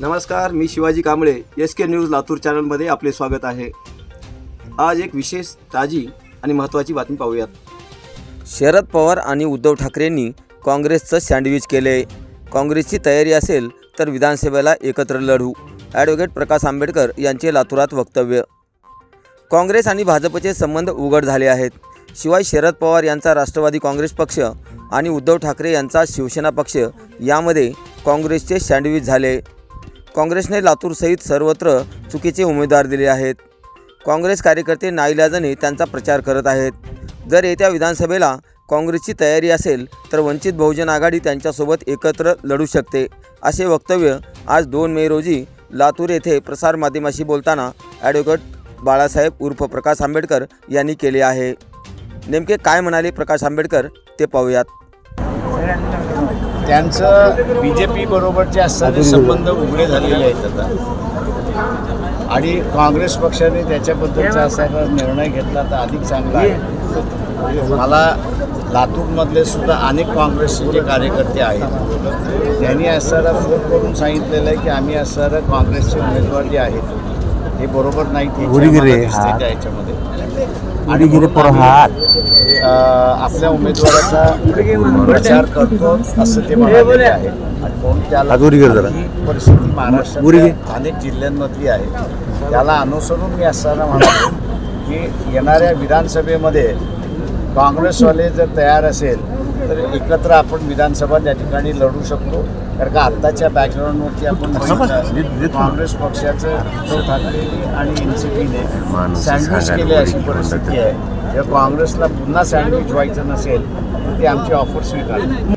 नमस्कार मी Shivaji Kamble S K news Latur चॅनलमध्ये आपले स्वागत आहे. आज एक विशेष ताजी आणि महत्त्वाची बातमी पाहूयात. शरद पवार आणि उद्धव ठाकरेंनी काँग्रेसचं सँडविच केले काँग्रेसची तयारी असेल तर विधानसभेला एकत्र लढू. ॲडव्होकेट प्रकाश आंबेडकर यांचे लातूरात वक्तव्य. काँग्रेस आणि भाजपचे संबंध उघड झाले आहेत. शिवाय शरद पवार यांचा राष्ट्रवादी काँग्रेस पक्ष आणि उद्धव ठाकरे यांचा शिवसेना पक्ष यामध्ये काँग्रेसचे सँडविच झाले. काँग्रेसने लातूरसहित सर्वत्र चुकीचे उमेदवार दिले आहेत. काँग्रेस कार्यकर्ते नाईलाजाने त्यांचा प्रचार करत आहेत. जर येत्या विधानसभेला काँग्रेसची तयारी असेल तर वंचित बहुजन आघाडी त्यांच्यासोबत एकत्र लढू शकते असे वक्तव्य आज दोन मे रोजी लातूर येथे प्रसारमाध्यमाशी बोलताना ॲडव्होकेट बाळासाहेब उर्फ प्रकाश आंबेडकर यांनी केले आहे. नेमके काय म्हणाले प्रकाश आंबेडकर ते पाहूयात. त्यांचं बी जे पी बरोबरचे असणारे संबंध उघडे झालेले आहेत आता. आणि काँग्रेस पक्षाने त्याच्याबद्दलचा असा निर्णय घेतला तर अधिक चांगला आहे. मला लातूरमधले सुद्धा अनेक काँग्रेसचे जे कार्यकर्ते आहेत. त्यांनी असणारा फोन करून सांगितलेलं आहे की आम्ही असणारं काँग्रेसचे उमेदवार जे आहेत हे बरोबर नाहीत हे उडीगिरे, उडीगिरे म्हणून पोरं हात. आपल्या उमेदवाराचा प्रचार करतो असं ते म्हणालेले आहे. आणि त्याला परिस्थिती महाराष्ट्रात. अनेक जिल्ह्यांमधली आहे. त्याला अनुसरून मी असताना म्हणालो की येणाऱ्या विधानसभेमध्ये काँग्रेसवाले जर तयार असेल तर एकत्र आपण विधानसभा त्या ठिकाणी लढू शकतो. कारण का आत्ताच्या बॅकग्राऊंडवरती आपण बघितलं, काँग्रेस पक्षाचं उद्धव ठाकरेंनी आणि एन सी पीने सँडविच केले अशी परिस्थिती आहे. जर काँग्रेसला पुन्हा सँडविच व्हायचं नसेल तर ती आमची ऑफर स्वीकार